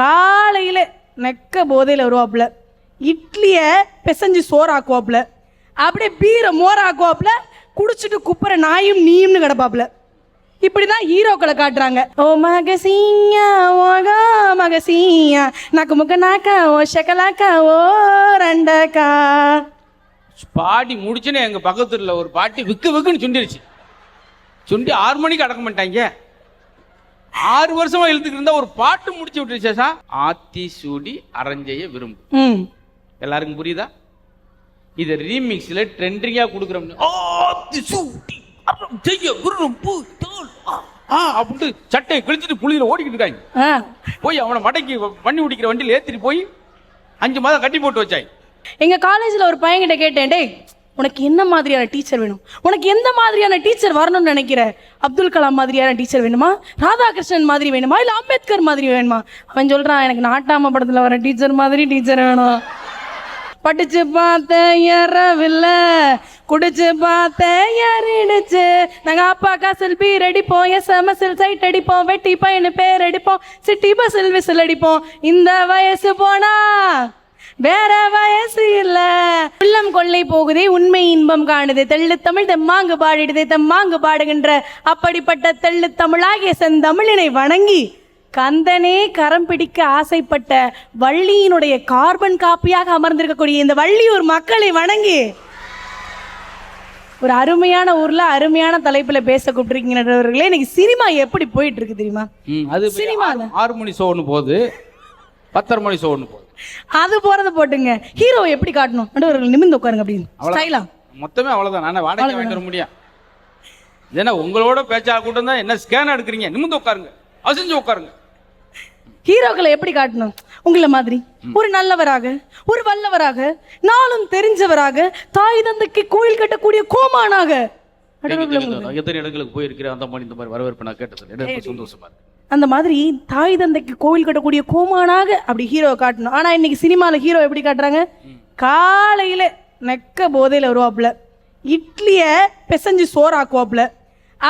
காலையில் நெக்க போதையில் வருவாப்புல. இட்லியை பிசைஞ்சு சோறாக்குவாப்புல. அப்படியே பீரை மோராக்குவாப்புல. குடிச்சிட்டு குப்புற நாயும் நீயும்னு கிடப்பாப்புல. இப்படி தான் ஹீரோக்களை காட்டுறாங்க. ஓ மகசீயா ஓகா மகசீயா நக்கு முக்க நாக்கா ஓ ஷக்கலாக்கா ஓ ரெண்டக்கா. பாட்டி முடிச்சுன்னு எங்கள் பக்கத்தில் ஒரு பாட்டி விக்கு விக்குன்னு சுண்டிருச்சு. சுண்டி ஆறு மணிக்கு அடக்க மாட்டாங்க ஆறு வருஷமா இழுத்துக்கிட்டு இருந்தா ஒரு பாட்டு முடிச்சு சார் ஆத்தி சூடி அரஞ்சைய விரும்பு. ம். எல்லாருக்கும் புரியுதா? இதை ரீமிக்ஸ்ல ட்ரெண்டிங்கா கொடுக்குறோம் ஆத்தி சூடி அரஞ்சைய விரும்பு அப்படின்ட்டு சட்டையை கிழிச்சிட்டு புளியில ஓடிக்கிட்டு இருக்காங்க. போய் அவனை மடக்கி பண்ணி பிடிக்கிற வண்டியில் ஏத்திட்டு போய் அஞ்சு மாதம் கட்டி போட்டு வச்சாய். எங்க காலேஜ்ல ஒரு பையன்கிட்ட கேட்டேன் டேய் உனக்கு என்ன மாதிரியான டீச்சர் வேணும்? உனக்கு எந்த மாதிரியான டீச்சர் வரணும்னு நினைக்கிற? அப்துல் கலாம் மாதிரியான டீச்சர் வேணுமா? ராதாகிருஷ்ணன் மாதிரி வேணுமா? இல்லை அம்பேத்கர் மாதிரி வேணுமா? அவன் சொல்கிறான் எனக்கு நாட்டாம படத்தில் வர டீச்சர் மாதிரி டீச்சர் வேணும். படிச்சு பார்த்தேன் ஏறவில்லை குடிச்சு பார்த்தேன் ஏறிடுச்சு. நாங்கள் அப்பா காசில் பீர் அடிப்போம் எஸ்எம்எஸ்எல் சைட் அடிப்போம் வெட்டி பையனு பேர் அடிப்போம் சிட்டி பஸ்ஸில் விசில் அடிப்போம். இந்த வயசு போனா வேற வயசு இல்ல. உள்ளம் கொள்ளை போகுதே உண்மை இன்பம் காணுது. தெள்ளு தமிழ் தெம்மாங்கு பாடிடுதே தெம்மாங்கு பாடுகின்ற அப்படிப்பட்ட தெள்ளு தமிழாகிய செந்தமிழினை வணங்கி கந்தனே கரம் பிடிக்க ஆசைப்பட்ட வள்ளியினுடைய கார்பன் காப்பியாக அமர்ந்திருக்கக்கூடிய இந்த வள்ளியூர் மக்களை வணங்கி ஒரு அருமையான ஊர்ல அருமையான தலைப்புல பேச கூப்பிட்டுருக்கீங்களே இன்னைக்கு சினிமா எப்படி போயிட்டு இருக்கு தெரியுமா? அது போய் சினிமால. ஆறு- ஆறு மணி ஷோ ஒன்று போகுது பத்தரை மணி ஷோ ஒன்று போகுது. அது போறத போட்டுங்க. ஹீரோ எப்படி காட்டணும்? நடுவர்கள் நிமிந்து உட்காருங்க அப்படின்னு. ஸ்டைலா? மொத்தமே அவ்வளோதான் நான் வாடகை வாங்கிட்டு வர ஏன்னா உங்களோட பேச்சா கூட்டம் தான் என்ன ஸ்கேன் எடுக்கிறீங்க? நிமிந்து உட்காருங்க. அசைஞ்சு உட்காருங்க. ஹீரோக்களை எப்படி காட்டணும்? உங்களை மாதிரி. ஒரு நல்லவராக ஒரு வல்லவராக நாளும் தெரிஞ்சவராக தாய் தந்தைக்கு கோயில் கட்டக்கூடிய கோமானாக. எத்தனை இடங்களுக்கு போயிருக்கிறேன். அந்த மாதிரி இந்த மாதிரி வரவேற்பு நான் கேட்டது சந்தோஷமா இருக்கு. அந்த மாதிரி தாய் தந்தைக்கு கோவில் கட்டக்கூடிய கோமானாக அப்படி ஹீரோ காட்டணும். ஆனா இன்னைக்கு சினிமால ஹீரோ எப்படி காட்டுறாங்க? காலையில நெக்க போதையில வருவாப்புல. இட்லிய பிசைஞ்சு சோறாக்குவாப்புல.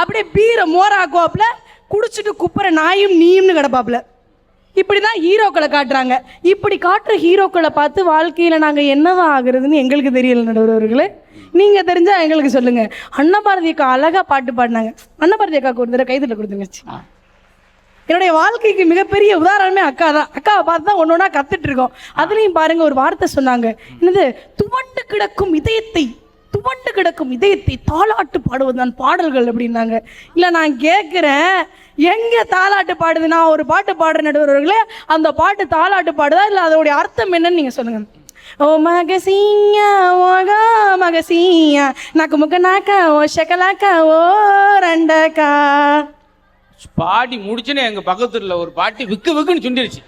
அப்படியே பீரை மோராக்குவாப்புல. குடிச்சிட்டு குப்புற நாயும் நீயும்னு கிடப்பாப்புல. இப்படிதான் ஹீரோக்களை காட்டுறாங்க. இப்படி காட்டுற ஹீரோக்களை பார்த்து வாழ்க்கையில நாங்க என்னவா ஆகுறதுன்னு எங்களுக்கு தெரியல நடுவர்களே நீங்க தெரிஞ்சா எங்களுக்கு சொல்லுங்க. அன்னபாரதி அக்கா அழகா பாட்டு பாடினாங்க. அன்னபாரதி அக்காவுக்கு ஒரு தடவை கைதில் கொடுத்துருங்க. என்னுடைய வாழ்க்கைக்கு மிகப்பெரிய உதாரணமே அக்கா தான். அக்காவை பார்த்து தான் ஒன்று ஒன்றா கத்துட்டு இருக்கோம் அதுலேயும் பாருங்கள் ஒரு வார்த்தை சொன்னாங்க. என்னது? துவண்டு கிடக்கும் இதயத்தை துவண்டு கிடக்கும் இதயத்தை தாலாட்டு பாடுவதுதான் பாடல்கள் அப்படின்னாங்க. இல்லை நான் கேட்குறேன் எங்கே தாளாட்டு பாடுது? நான் ஒரு பாட்டு பாடுற நடுவர்களே. அந்த பாட்டு தாளாட்டு பாடுதா? இல்லை அதோடைய அர்த்தம் என்னன்னு நீங்கள் சொல்லுங்க. ஓ மகசீயா ஓகா மகசீயா நக்கு முக்க நாக்கா ஓ ஷக்கலாக்கா ஓ ரெண்டக்கா. பாடி முடிச்சுன்னு எங்க பக்கத்துல ஒரு பாட்டி விக்கு விக்குன்னு சுண்டிருச்சு.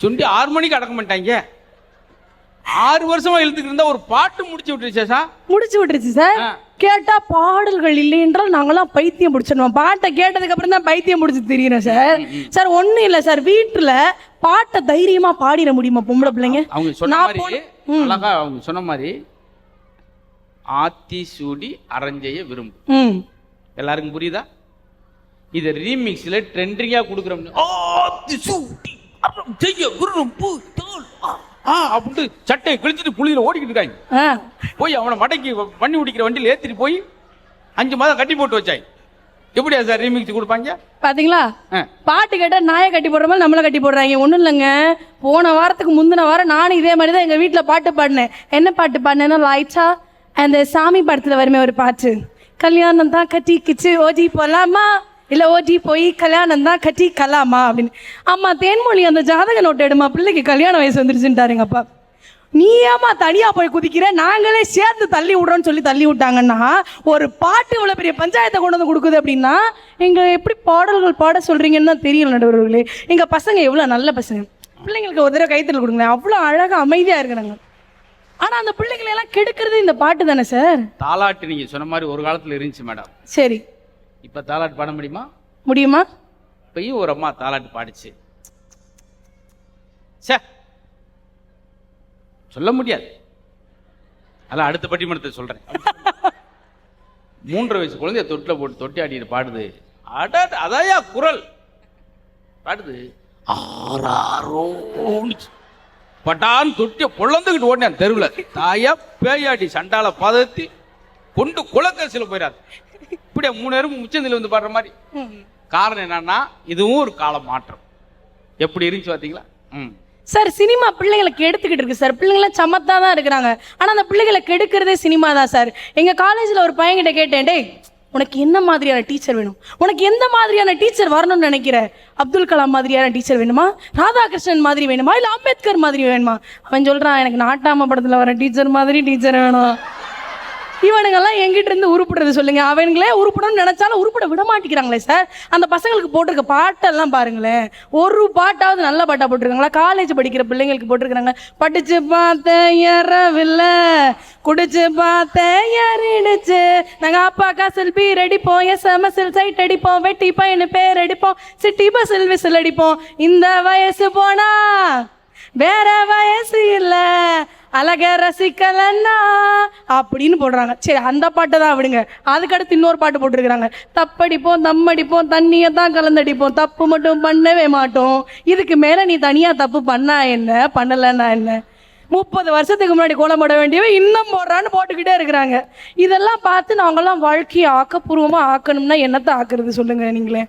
சுண்டி ஆறு மணிக்கு அடக்க மாட்டாங்க ஆறு வருஷமா இழுத்துக்கிட்டு இருந்தா ஒரு பாட்டு முடிச்சு விட்டுருச்சா சார். முடிச்சு விட்டுருச்சு சார். கேட்டா பாடல்கள் இல்லை என்றால் நாங்களாம் பைத்தியம் பிடிச்சிடுவோம் பாட்டை கேட்டதுக்கு அப்புறம் தான் பைத்தியம் பிடிச்சி தெரியுறேன் சார். சார் ஒண்ணும் இல்லை சார். வீட்டுல பாட்டை தைரியமா பாடிட முடியுமா பொம்பளை பிள்ளைங்க? அவங்க சொன்ன மாதிரி. அழகா அவங்க சொன்ன மாதிரி ஆத்தி சூடி அரஞ்சைய விரும்பு. எல்லாருக்கும் புரியுதா? இதை ரீமிக்ஸ்ல ட்ரெண்டிங்கா கொடுக்குறோம் அப்படின்ட்டு சட்டையை கிழிச்சிட்டு புளியில ஓடிக்கிட்டு இருக்காங்க. போய் அவனை மடக்கி பண்ணி பிடிக்கிற வண்டியில் ஏத்திட்டு போய் அஞ்சு மாதம் கட்டி போட்டு வச்சாய். எப்படியா சார் ரீமிக்ஸ் கொடுப்பாங்க? பாத்தீங்களா. பாட்டு கேட்டா நாயை கட்டி போடுற மாதிரி நம்மளை கட்டி போடுறாங்க. ஒண்ணும் இல்லைங்க. போன வாரத்துக்கு முந்தின வாரம் நானும் இதே மாதிரி தான் எங்க வீட்டுல பாட்டு பாடினேன். என்ன பாட்டு பாடினேன்னா லைட்டா அந்த சாமி படத்துல வருமே ஒரு பாட்டு. கல்யாணம் தான் கட்டி கிச்சு ஓடி போலாமா? இல்ல ஓடி போய் கல்யாணம் தான் கட்டி கலாமா? அப்படின்னு. அம்மா தேன்மொழி அந்த ஜாதக நோட்டு எடுமா? பிள்ளைக்கு கல்யாண வயசு வந்துருச்சுட்டாருங்க அப்பா நீ ஏமா தனியா போய் குதிக்கிற? நாங்களே சேர்த்து தள்ளி விடுறோம்னு சொல்லி தள்ளி விட்டாங்கன்னா ஒரு பாட்டு இவ்வளவு பெரிய பஞ்சாயத்தை கொண்டு வந்து கொடுக்குது அப்படின்னா எங்க எப்படி பாடல்கள் பாட சொல்றீங்கன்னு தான் தெரியல நடுவர்களே. எங்க பசங்க எவ்வளவு நல்ல பசங்க. பிள்ளைங்களுக்கு ஒரு தடவை கைத்தல் கொடுங்களேன். அவ்வளோ அழகா அமைதியா இருக்கிறாங்க. ஆனா அந்த பிள்ளைங்களை எல்லாம் கெடுக்கிறது இந்த பாட்டு தானே சார்? தாலாட்டு நீங்க சொன்ன மாதிரி ஒரு காலத்துல இருந்துச்சு மேடம். சரி. இப்ப தாலாட்டு பாட முடியுமா? முடியுமா? இப்பயும் ஒரு அம்மா தாலாட்டு பாடிச்சு. சே சொல்ல முடியாது. அதான் அடுத்த பட்டிமன்றத்தை சொல்றேன். மூன்றரை வயசு குழந்தைய தொட்டில் போட்டு தொட்டி ஆடிட்டு பாடுது. அட அதாயா குரல்? பாடுது ஆறாரோன்னு பட்டான்னு தொட்டிய பொழந்துக்கிட்டு ஓடினேன் தெருவில். தாயா பேயாடி சண்டால பதத்தி கொண்டு குளக்கரசியில் போயிடாது இப்படியே மூணு நேரம் முச்சந்தில் வந்து பாடுற மாதிரி. காரணம் என்னன்னா இதுவும் ஒரு கால மாற்றம். எப்படி இருந்துச்சு பார்த்தீங்களா ம். சார் சினிமா பிள்ளைங்களை கெடுத்துக்கிட்டு இருக்கு சார். பிள்ளைங்களாம் சமத்தா தான் இருக்கிறாங்க. ஆனா அந்த பிள்ளைகளை கெடுக்கிறதே சினிமா தான் சார். எங்க காலேஜ்ல ஒரு பையன்கிட்ட கேட்டேன் டேய் உனக்கு என்ன மாதிரியான டீச்சர் வேணும்? உனக்கு எந்த மாதிரியான டீச்சர் வரணும்னு நினைக்கிற? அப்துல் கலாம் மாதிரியான டீச்சர் வேணுமா? ராதாகிருஷ்ணன் மாதிரி வேணுமா? இல்ல அம்பேத்கர் மாதிரி வேணுமா? அவன் சொல்றான் எனக்கு நாட்டாம படத்துல வர டீச்சர் மாதிரி டீச்சர் வேணும். இவனுங்கெல்லாம் எங்கிட்ட இருந்து உருப்படுறது சொல்லுங்க. அவனுங்களே உருப்பிடணும்னு நினைச்சாலும் உருப்பட விட மாட்டேங்கிறாங்களே சார் அந்த பசங்களுக்கு போட்டிருக்க பாட்டெல்லாம் பாருங்களேன். ஒரு பாட்டாவது நல்ல பாட்டா போட்டிருக்காங்களா? காலேஜ் படிக்கிற பிள்ளைங்களுக்கு போட்டிருக்கிறாங்க படிச்சு பார்த்தேன் ஏறவில்ல குடிச்சு பார்த்தேன் ஏறிடுச்சு. நாங்க அப்பா காசில் பீர் அடிப்போம் எஸ்எம்எஸ்எல் சைட் அடிப்போம் வெட்டி பையனு பேர் அடிப்போம் சிட்டி பஸ்ஸில் விசில் அடிப்போம். இந்த வயசு போனா வேற வயசு இல்லை. அழக ரசிக்கலன்னா அப்படின்னு போடுறாங்க. சரி அந்த பாட்டை தான் விடுங்க. அதுக்கடுத்து இன்னொரு பாட்டு போட்டிருக்கிறாங்க. தப்படிப்போம் தம்மடிப்போம் தண்ணியை தான் கலந்தடிப்போம். தப்பு மட்டும் பண்ணவே மாட்டோம். இதுக்கு மேலே நீ தனியாக தப்பு பண்ணா என்ன? பண்ணலன்னா என்ன? முப்பது வருஷத்துக்கு முன்னாடி கோலம் போட வேண்டியவன் இன்னும் போடுறான்னு போட்டுக்கிட்டே இருக்கிறாங்க. இதெல்லாம் பார்த்து நாங்கெல்லாம் வாழ்க்கையை ஆக்கப்பூர்வமாக ஆக்கணும்னா என்னத்தை ஆக்குறது சொல்லுங்க நீங்களே.